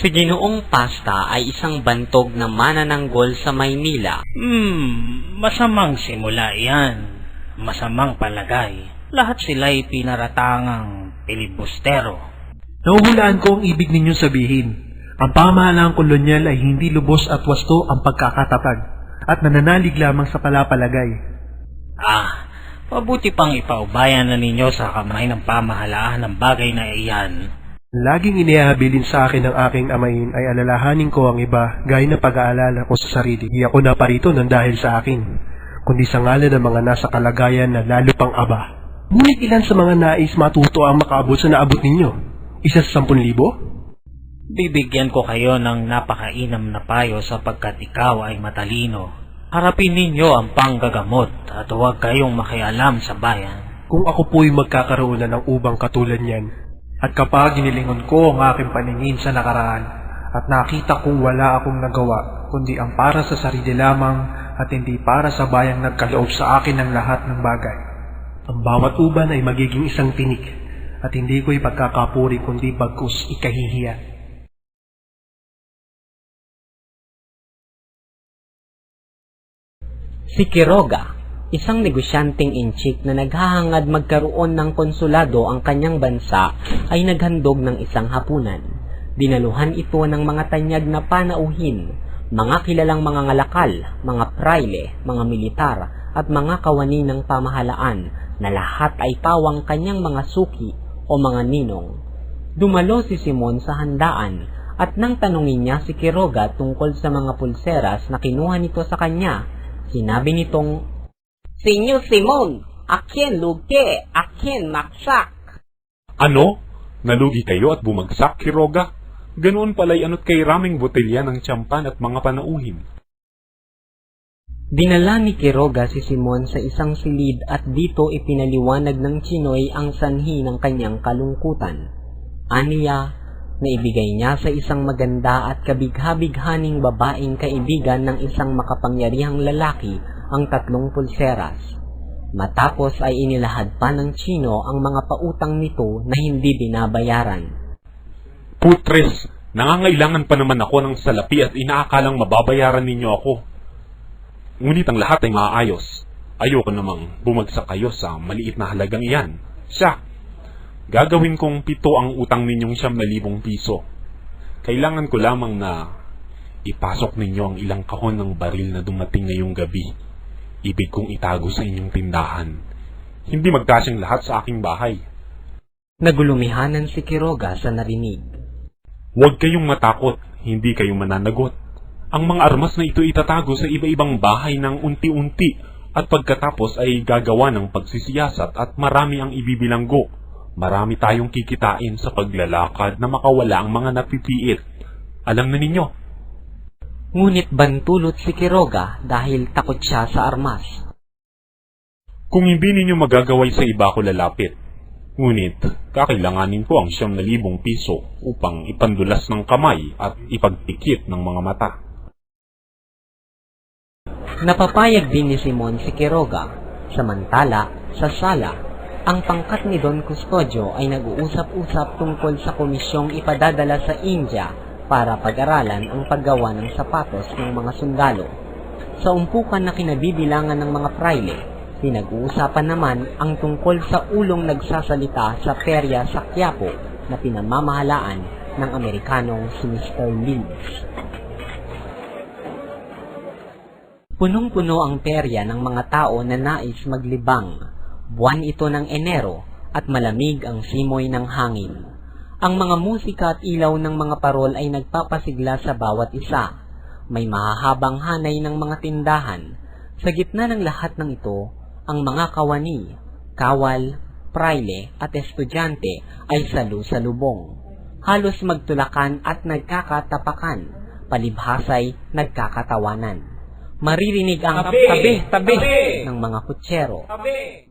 Si Ginoong Pasta ay isang bantog na manananggol sa Maynila. Hmm, masamang simula yan. Masamang palagay. Lahat sila'y pinaratangang pilibustero. Nahuhulaan ko ang ibig ninyong sabihin. Ang pamahalaang kolonyal ay hindi lubos at wasto ang pagkakatatag at nananalig lamang sa palapalagay. Ah, mabuti pang ipaubayan na ninyo sa kamay ng pamahalaan ng bagay na iyan. Laging inihabilin sa akin ng aking amain ay alalahanin ko ang iba gaya ng pag-aalala ko sa sarili. Di ako naparito ng dahil sa akin, kundi sa ngalan ng mga nasa kalagayan na lalo pang aba. Ngunit ilan sa mga nais matuto ang makaabot sa naabot ninyo? Isa sa sampun libo? Bibigyan ko kayo ng napakainam na payo sapagkat ikaw ay matalino. Harapin ninyo ang panggagamot at huwag kayong makialam sa bayan. Kung ako po'y magkakaroon na ng ubang katulad niyan, at kapag ginilingon ko ang aking paningin sa nakaraan, at nakita kong wala akong nagawa, kundi ang para sa sarili lamang at hindi para sa bayang nagkaloob sa akin ng lahat ng bagay. Ang bawat uban ay magiging isang tinik, at hindi ko ipagkakapuri kundi bagkus ikahihiya. Si Quiroga, isang negosyanteng inchik na naghahangad magkaroon ng konsulado ang kanyang bansa ay naghandog ng isang hapunan. Dinaluhan ito ng mga tanyag na panauhin, mga kilalang mga ngalakal, mga praile, mga militar, at mga kawani ng pamahalaan na lahat ay pawang kanyang mga suki o mga ninong. Dumalo si Simon sa handaan at nang tanungin niya si Quiroga tungkol sa mga pulseras na kinuha nito sa kanya, sinabi nitong, Sinyo Simon, akin luge, akin maksak. Ano? Nalugi kayo at bumagsak, Kiroga? Ganoon pala'y ano't kay raming botelya ng tsampan at mga panauhin. Dinala ni Quiroga si Simon sa isang silid at dito ipinaliwanag ng Chinoy ang sanhi ng kanyang kalungkutan. Aniya, naibigay niya sa isang maganda at kabigha-bighaning babaeng kaibigan ng isang makapangyarihang lalaki ang tatlong pulseras. Matapos ay inilahad pa ng Chino ang mga pautang nito na hindi binabayaran. Putres, nangangailangan pa naman ako ng salapi at inaakalang mababayaran ninyo ako. Ngunit ang lahat ay maayos. Ayoko namang bumagsak kayo sa maliit na halagang iyan. Siya, gagawin kong pito ang utang ninyong siyam na libong piso. Kailangan ko lamang na ipasok ninyo ang ilang kahon ng baril na dumating ngayong gabi. Ibig kong itago sa inyong tindahan. Hindi magkasyang lahat sa aking bahay. Nagulumihanan si Quiroga sa narinig. Huwag kayong matakot, hindi kayo mananagot. Ang mga armas na ito itatago sa iba-ibang bahay ng unti-unti at pagkatapos ay gagawa ng pagsisiyasat at marami ang ibibilanggo. Marami tayong kikitain sa paglalakad na makawala ang mga napipiit. Alam na ninyo, Ngunit bantulot si Quiroga dahil takot siya sa armas. kung hindi ninyo magagaway sa iba ko lalapit. Ngunit, kakailanganin ko ang siyam na libong piso upang ipandulas ng kamay at ipagpikit ng mga mata. Napapayag din ni Simon si Quiroga. Samantala, sa sala, ang pangkat ni Don Custodio ay nag-uusap-usap tungkol sa komisyong ipadadala sa India para pag-aralan ang paggawa ng sapatos ng mga sundalo. Sa umpukan na kinabibilangan ng mga praile, pinag-uusapan naman ang tungkol sa ulong nagsasalita sa perya sa Quiapo na pinamamahalaan ng Amerikanong si Mr. Lins. Punong-puno ang perya ng mga tao na nais maglibang. Buwan ito ng Enero at malamig ang simoy ng hangin. Ang mga musika at ilaw ng mga parol ay nagpapasigla sa bawat isa. May mahahabang hanay ng mga tindahan. Sa gitna ng lahat ng ito, ang mga kawani, kawal, praile at estudyante ay salu-salubong. Halos magtulakan at nagkakatapakan, palibhasay nagkakatawanan. Maririnig ang tabi, tabi, tabi, tabi ng mga kutsero. Tabi.